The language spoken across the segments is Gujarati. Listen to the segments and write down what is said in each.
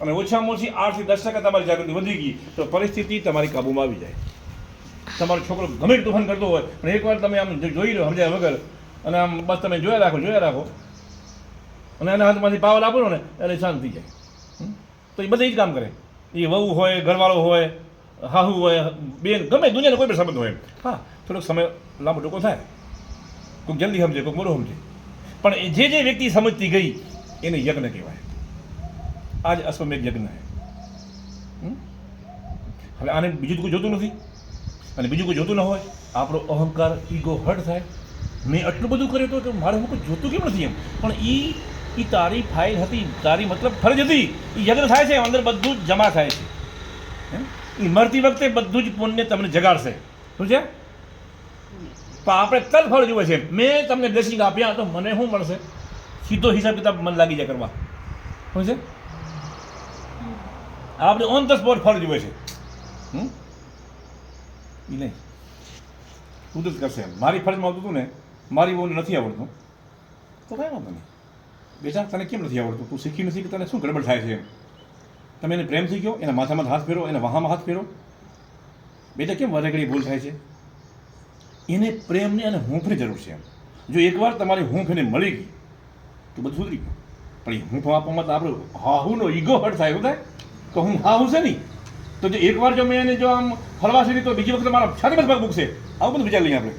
અને ઓછામાં ઓછી આઠથી દસ ટકા તમારી જાગૃતિ વધી ગઈ, તો પરિસ્થિતિ તમારી કાબૂમાં આવી જાય. તમારો છોકરો ગમે તોફાન કરતો હોય, પણ એકવાર તમે આમ જોઈ લો, સમજ્યા વગર, અને આમ બસ તમે જોયા રાખો જોયા રાખો. અને એના હાથમાંથી પાવર આપો ને, એટલે શાંત થઈ જાય? તો એ બધા જ કામ કરે. એ વહુ હોય, ઘરવાળો હોય, હાહુ હોય, બેન, ગમે દુનિયાનો કોઈ પણ સંબંધ હોય હા, થોડોક સમય લાંબો ટૂંકો થાય. કોઈક જલ્દી સમજે, કોઈક મોડું સમજે. પણ એ જે જે વ્યક્તિ સમજતી ગઈ, એને યજ્ઞ કહેવાય. આજ અશ્વમેઘ યજ્ઞ હમ? હવે આને બીજું કોઈ જોતું નથી. અને બીજું કોઈ જોતું ન હોય. આપણો અહંકાર, ઈગો હર્ટ થાય. મેં આટલું બધું કર્યું હતું કે મારે હું કોઈ જોતું કેમ નથી એમ? પણ એ એ તારી ફાઇલ હતી. તારી મતલબ ફરજ હતી. એ યજ્ઞ થાય છે અંદર બધું જ જમા થાય છે? એ મરતી વખતે બધું જ પુણ્ય તમને જગાડશે. શું છે? પણ આપણે તલ ફળ જુએ છે. મેં તમને બ્લેસિંગ આપ્યા તો મને શું મળશે? સીધો હિસાબ કિતાબ મન લાગી જાય કરવા. શું છે? આપણે ઓન ધ સ્પોટ ફળ જુએ છે. હમ? એ નહીં. કુદરત કરશે એમ. મારી ફરજમાં આવતું હતું ને, મારી બહુ નથી આવડતું. તો કાંઈ વાંધો નહીં. બેટા, તને કેમ નથી આવડતું? તું શીખી નથી કે તને શું ગડબડ થાય છે એમ? તમે એને પ્રેમથી કહો, એના માથામાં હાથ ફેરો એના વહામાં હાથ ફેરો બેટા, કેમ વરેગડી ભૂલ થાય છે? એને પ્રેમની અને હૂંફની જરૂર છે એમ. જો એકવાર તમારી હૂંફ એને મળી ગઈ, તો બધું સુધરી ગયું. પણ હું તો આપવામાં આપણું હાહુનો ઈગો હટ થાય, એવું થાય? તો હું હાહુ છે નહીં? તો જો એકવાર જો મેં એને જો આમ ફરવા સીધી તો બીજી વખત મારા છાતી પર ભાગ મૂકશે. આવું બધું વિચાર લઈએ આપણે.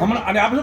હમણાં, અને આપણે